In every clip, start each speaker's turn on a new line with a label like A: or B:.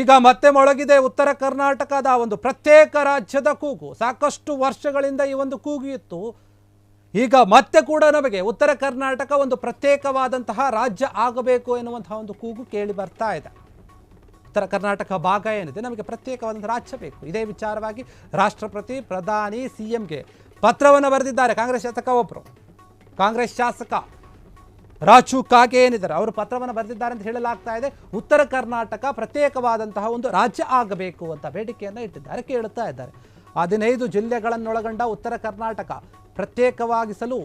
A: ಈಗ ಮತ್ತೆ ಮೊಳಗಿದೆ ಉತ್ತರ ಕರ್ನಾಟಕದ ಒಂದು ಪ್ರತ್ಯೇಕ ರಾಜ್ಯದ ಕೂಗು. ಸಾಕಷ್ಟು ವರ್ಷಗಳಿಂದ ಈ ಒಂದು ಕೂಗು ಇತ್ತು. ಈಗ ಮತ್ತೆ ಕೂಡ ನಮಗೆ ಉತ್ತರ ಕರ್ನಾಟಕ ಒಂದು ಪ್ರತ್ಯೇಕವಾದಂತಹ ರಾಜ್ಯ ಆಗಬೇಕು ಎನ್ನುವಂತಹ ಒಂದು ಕೂಗು ಕೇಳಿ ಬರ್ತಾ ಇದೆ. ಉತ್ತರ ಕರ್ನಾಟಕ ಭಾಗ ಏನಿದೆ, ನಮಗೆ ಪ್ರತ್ಯೇಕವಾದಂಥ ರಾಜ್ಯ ಬೇಕು. ಇದೇ ವಿಚಾರವಾಗಿ ರಾಷ್ಟ್ರಪತಿ, ಪ್ರಧಾನಿ ಸಿ ಎಂಗೆ ಪತ್ರವನ್ನು ಬರೆದಿದ್ದಾರೆ ಕಾಂಗ್ರೆಸ್ ಶಾಸಕ ಒಬ್ಬರು ಕಾಂಗ್ರೆಸ್ ಶಾಸಕ ರಾಜು ಕಾಗೆ ಏನಿದ್ದಾರೆ? ಅವರು ಪತ್ರವನ್ನು ಬರೆದಿದ್ದಾರೆ ಅಂತ ಹೇಳಲಾಗ್ತಾ ಇದೆ. ಉತ್ತರ ಕರ್ನಾಟಕ ಪ್ರತ್ಯೇಕವಾದಂತಹ ಒಂದು ರಾಜ್ಯ ಆಗಬೇಕು ಅಂತ ಬೇಡಿಕೆಯನ್ನು ಇಟ್ಟಿದ್ದಾರೆ, ಕೇಳುತ್ತಾ ಇದ್ದಾರೆ. ಹದಿನೈದು ಜಿಲ್ಲೆಗಳನ್ನೊಳಗೊಂಡ ಉತ್ತರ ಕರ್ನಾಟಕ ಪ್ರತ್ಯೇಕವಾಗಿಸಲು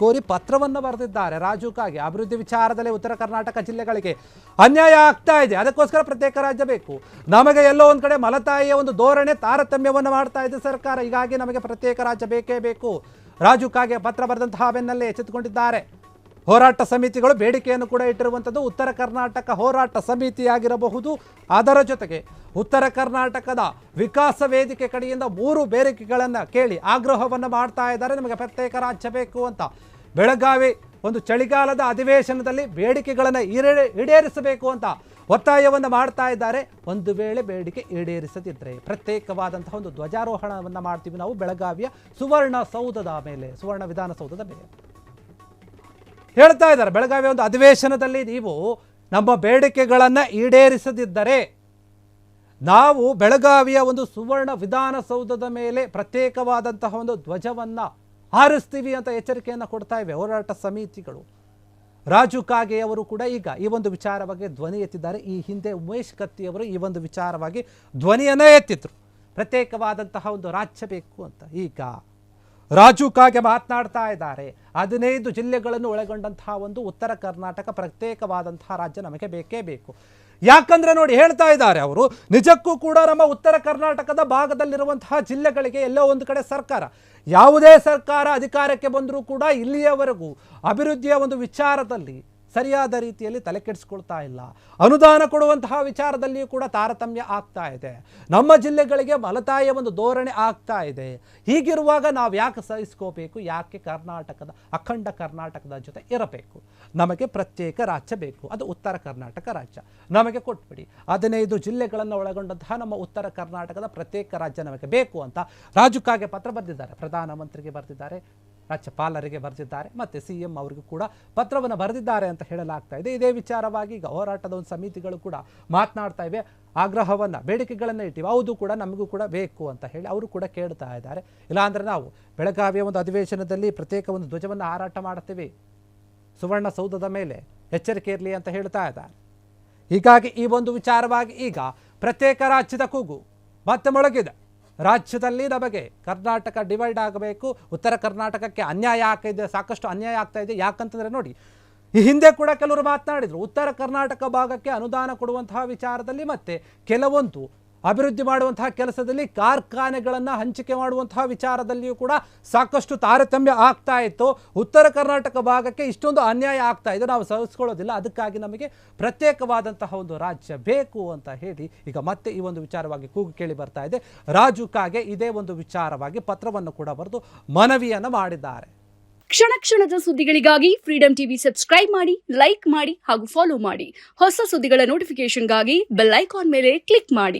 A: ಕೋರಿ ಪತ್ರವನ್ನು ಬರೆದಿದ್ದಾರೆ ರಾಜು ಕಾಗೆ. ಅಭಿವೃದ್ಧಿ ವಿಚಾರದಲ್ಲಿ ಉತ್ತರ ಕರ್ನಾಟಕ ಜಿಲ್ಲೆಗಳಿಗೆ ಅನ್ಯಾಯ ಆಗ್ತಾ ಇದೆ. ಅದಕ್ಕೋಸ್ಕರ ಪ್ರತ್ಯೇಕ ರಾಜ್ಯ ಬೇಕು. ನಮಗೆ ಎಲ್ಲೋ ಒಂದು ಕಡೆ ಮಲತಾಯಿಯ ಒಂದು ಧೋರಣೆ ತಾರತಮ್ಯವನ್ನು ಮಾಡ್ತಾ ಇದೆ ಸರ್ಕಾರ. ಹೀಗಾಗಿ ನಮಗೆ ಪ್ರತ್ಯೇಕ ರಾಜ್ಯ ಬೇಕೇ ಬೇಕು. ರಾಜು ಕಾಗೆ ಪತ್ರ ಬರೆದಂತಹ ಬೆನ್ನಲ್ಲೇ ಎಚ್ಚೆತ್ತುಕೊಂಡಿದ್ದಾರೆ. ಹೋರಾಟ ಸಮಿತಿಗಳು ಬೇಡಿಕೆಯನ್ನು ಕೂಡ ಇಟ್ಟಿರುವಂಥದ್ದು ಉತ್ತರ ಕರ್ನಾಟಕ ಹೋರಾಟ ಸಮಿತಿಯಾಗಿರಬಹುದು. ಅದರ ಜೊತೆಗೆ ಉತ್ತರ ಕರ್ನಾಟಕದ ವಿಕಾಸ ವೇದಿಕೆ ಕಡೆಯಿಂದ ಮೂರು ಬೇಡಿಕೆಗಳನ್ನು ಕೇಳಿ ಆಗ್ರಹವನ್ನು ಮಾಡ್ತಾ ಇದ್ದಾರೆ. ನಮಗೆ ಪ್ರತ್ಯೇಕ ರಾಜ್ಯ ಬೇಕು ಅಂತ. ಬೆಳಗಾವಿ ಒಂದು ಚಳಿಗಾಲದ ಅಧಿವೇಶನದಲ್ಲಿ ಬೇಡಿಕೆಗಳನ್ನು ಈಡೇ ಈಡೇರಿಸಬೇಕು ಅಂತ ಒತ್ತಾಯವನ್ನು ಮಾಡ್ತಾ ಇದ್ದಾರೆ. ಒಂದು ವೇಳೆ ಬೇಡಿಕೆ ಈಡೇರಿಸದಿದ್ದರೆ ಪ್ರತ್ಯೇಕವಾದಂತಹ ಒಂದು ಧ್ವಜಾರೋಹಣವನ್ನು ಮಾಡ್ತೀವಿ ನಾವು ಬೆಳಗಾವಿಯ ಸುವರ್ಣ ಸೌಧದ ಮೇಲೆ, ಸುವರ್ಣ ವಿಧಾನಸೌಧದ ಮೇಲೆ. ಹೇಳ್ತಾ ಇದ್ದಾರೆ. ಬೆಳಗಾವಿ ಒಂದು ಅಧಿವೇಶನದಲ್ಲಿ ನೀವು ನಮ್ಮ ಬೇಡಿಕೆಗಳನ್ನು ಈಡೇರಿಸದಿದ್ದರೆ ನಾವು ಬೆಳಗಾವಿಯ ಒಂದು ಸುವರ್ಣ ವಿಧಾನಸೌಧದ ಮೇಲೆ ಪ್ರತ್ಯೇಕವಾದಂತಹ ಒಂದು ಧ್ವಜವನ್ನು ಹಾರಿಸ್ತೀವಿ ಅಂತ ಎಚ್ಚರಿಕೆಯನ್ನು ಕೊಡ್ತಾ ಇವೆ ಹೋರಾಟ ಸಮಿತಿಗಳು. ರಾಜು ಕಾಗೆ ಅವರು ಕೂಡ ಈಗ ಈ ಒಂದು ವಿಚಾರವಾಗಿ ಧ್ವನಿ ಎತ್ತಿದ್ದಾರೆ. ಈ ಹಿಂದೆ ಉಮೇಶ್ ಕತ್ತಿಯವರು ಈ ಒಂದು ವಿಚಾರವಾಗಿ ಧ್ವನಿಯನ್ನೇ ಎತ್ತಿದ್ರು. ಪ್ರತ್ಯೇಕವಾದಂತಹ ಒಂದು ರಾಜ್ಯ ಬೇಕು ಅಂತ. ಈಗ ರಾಜು ಕಾಗೆ ಮಾತನಾಡ್ತಾ ಇದ್ದಾರೆ. ಹದಿನೈದು ಜಿಲ್ಲೆಗಳನ್ನು ಒಳಗೊಂಡಂತಹ ಒಂದು ಉತ್ತರ ಕರ್ನಾಟಕ ಪ್ರತ್ಯೇಕವಾದಂತಹ ರಾಜ್ಯ ನಮಗೆ ಬೇಕೇ ಬೇಕು. ಯಾಕಂದ್ರೆ ನೋಡಿ ಹೇಳ್ತಾ ಇದ್ದಾರೆ ಅವರು, ನಿಜಕ್ಕೂ ಕೂಡ ನಮ್ಮ ಉತ್ತರ ಕರ್ನಾಟಕದ ಭಾಗದಲ್ಲಿರುವಂತಹ ಜಿಲ್ಲೆಗಳಿಗೆ ಎಲ್ಲೋ ಒಂದು ಕಡೆ ಸರ್ಕಾರ, ಯಾವುದೇ ಸರ್ಕಾರ ಅಧಿಕಾರಕ್ಕೆ ಬಂದರೂ ಕೂಡ ಇಲ್ಲಿಯವರೆಗೂ ಅಭಿವೃದ್ಧಿಯ ಒಂದು ವಿಚಾರದಲ್ಲಿ ಸರಿಯಾದ ರೀತಿಯಲ್ಲಿ ತಲೆ ಕೆಡಿಸ್ಕೊಳ್ತಾ ಇಲ್ಲ. ಅನುದಾನ ಕೊಡುವಂತಹ ವಿಚಾರದಲ್ಲಿಯೂ ಕೂಡ ತಾರತಮ್ಯ ಆಗ್ತಾ ಇದೆ. ನಮ್ಮ ಜಿಲ್ಲೆಗಳಿಗೆ ಮಲತಾಯ ಒಂದು ಧೋರಣೆ ಆಗ್ತಾ ಇದೆ. ಹೀಗಿರುವಾಗ ನಾವು ಯಾಕೆ ಸಹಿಸ್ಕೋಬೇಕು? ಯಾಕೆ ಕರ್ನಾಟಕದ ಅಖಂಡ ಕರ್ನಾಟಕದ ಜೊತೆ ಇರಬೇಕು? ನಮಗೆ ಪ್ರತ್ಯೇಕ ರಾಜ್ಯ ಬೇಕು. ಅದು ಉತ್ತರ ಕರ್ನಾಟಕ ರಾಜ್ಯ. ನಮಗೆ ಕೊಟ್ಬಿಡಿ. ಹದಿನೈದು ಜಿಲ್ಲೆಗಳನ್ನು ಒಳಗೊಂಡಂತಹ ನಮ್ಮ ಉತ್ತರ ಕರ್ನಾಟಕದ ಪ್ರತ್ಯೇಕ ರಾಜ್ಯ ನಮಗೆ ಬೇಕು ಅಂತ ರಾಜು ಕಾಗೆ ಪತ್ರ ಬರೆದಿದ್ದಾರೆ. ಪ್ರಧಾನಮಂತ್ರಿಗೆ ಬರೆದಿದ್ದಾರೆ. ರಾಜ್ಯಪಾಲರಿಗೆ ಬರೆದಿದ್ದಾರೆ, ಮತ್ತು ಸಿ ಎಂ ಅವರಿಗೂ ಕೂಡ ಪತ್ರವನ್ನು ಬರೆದಿದ್ದಾರೆ ಅಂತ ಹೇಳಲಾಗ್ತಾ ಇದೆ. ಇದೇ ವಿಚಾರವಾಗಿ ಈಗ ಹೋರಾಟದ ಒಂದು ಸಮಿತಿಗಳು ಕೂಡ ಮಾತನಾಡ್ತಾ ಇವೆ. ಆಗ್ರಹವನ್ನು, ಬೇಡಿಕೆಗಳನ್ನು ಇಟ್ಟಿವೆ. ಹೌದು ಕೂಡ ನಮಗೂ ಕೂಡ ಬೇಕು ಅಂತ ಹೇಳಿ ಅವರು ಕೂಡ ಕೇಳ್ತಾ ಇದ್ದಾರೆ. ಇಲ್ಲಾಂದರೆ ನಾವು ಬೆಳಗಾವಿಯ ಒಂದು ಅಧಿವೇಶನದಲ್ಲಿ ಪ್ರತ್ಯೇಕ ಒಂದು ಧ್ವಜವನ್ನು ಹಾರಾಟ ಮಾಡ್ತೀವಿ ಸುವರ್ಣಸೌಧದ ಮೇಲೆ ಎಚ್ಚರಿಕೆ ಇರಲಿ ಅಂತ ಹೇಳ್ತಾ ಇದ್ದಾರೆ. ಹೀಗಾಗಿ ಈ ಒಂದು ವಿಚಾರವಾಗಿ ಈಗ ಪ್ರತ್ಯೇಕ ರಾಜ್ಯದ ಕೂಗು ಮತ್ತೆ ಮೊಳಗಿದೆ. ರಾಜ್ಯದಲ್ಲಿ ನಮಗೆ ಕರ್ನಾಟಕ ಡಿವೈಡ್ ಆಗಬೇಕು. ಉತ್ತರ ಕರ್ನಾಟಕಕ್ಕೆ ಅನ್ಯಾಯ ಆಗ್ತಾಯಿದೆ ಸಾಕಷ್ಟು ಅನ್ಯಾಯ ಆಗ್ತಾ ಇದೆ. ಯಾಕಂತಂದ್ರೆ ನೋಡಿ, ಈ ಹಿಂದೆ ಕೂಡ ಕೆಲವರು ಮಾತನಾಡಿದರು, ಉತ್ತರ ಕರ್ನಾಟಕ ಭಾಗಕ್ಕೆ ಅನುದಾನ ಕೊಡುವಂತಹ ವಿಚಾರದಲ್ಲಿ ಮತ್ತೆ ಕೆಲವೊಂದು ಅಭಿವೃದ್ಧಿ ಮಾಡುವಂತಹ ಕೆಲಸದಲ್ಲಿ ಕಾರ್ಖಾನೆಗಳನ್ನು ಹಂಚಿಕೆ ಮಾಡುವಂತಹ ವಿಚಾರದಲ್ಲಿಯೂ ಕೂಡ ಸಾಕಷ್ಟು ತಾರತಮ್ಯ ಆಗ್ತಾ ಇತ್ತು. ಉತ್ತರ ಕರ್ನಾಟಕ ಭಾಗಕ್ಕೆ ಇಷ್ಟೊಂದು ಅನ್ಯಾಯ ಆಗ್ತಾ ಇದೆ. ನಾವು ಸಹಿಸ್ಕೊಳ್ಳೋದಿಲ್ಲ. ಅದಕ್ಕಾಗಿ ನಮಗೆ ಪ್ರತ್ಯೇಕವಾದಂತಹ ಒಂದು ರಾಜ್ಯ ಬೇಕು ಅಂತ ಹೇಳಿ ಈಗ ಮತ್ತೆ ಈ ಒಂದು ವಿಚಾರವಾಗಿ ಕೂಗು ಕೇಳಿ ಬರ್ತಾ ಇದೆ. ರಾಜು ಕಾಗೆ ಇದೇ ಒಂದು ವಿಚಾರವಾಗಿ ಪತ್ರವನ್ನು ಕೂಡ ಬರೆದು ಮನವಿಯನ್ನು ಮಾಡಿದ್ದಾರೆ.
B: ಕ್ಷಣ ಕ್ಷಣದ ಸುದ್ದಿಗಳಿಗಾಗಿ ಫ್ರೀಡಂ ಟಿವಿ ಸಬ್ಸ್ಕ್ರೈಬ್ ಮಾಡಿ ಲೈಕ್ ಮಾಡಿ ಹಾಗೂ ಫಾಲೋ ಮಾಡಿ. ಹೊಸ ಸುದ್ದಿಗಳ ನೋಟಿಫಿಕೇಶನ್ಗಾಗಿ ಬೆಲ್ ಐಕಾನ್ ಮೇಲೆ ಕ್ಲಿಕ್ ಮಾಡಿ.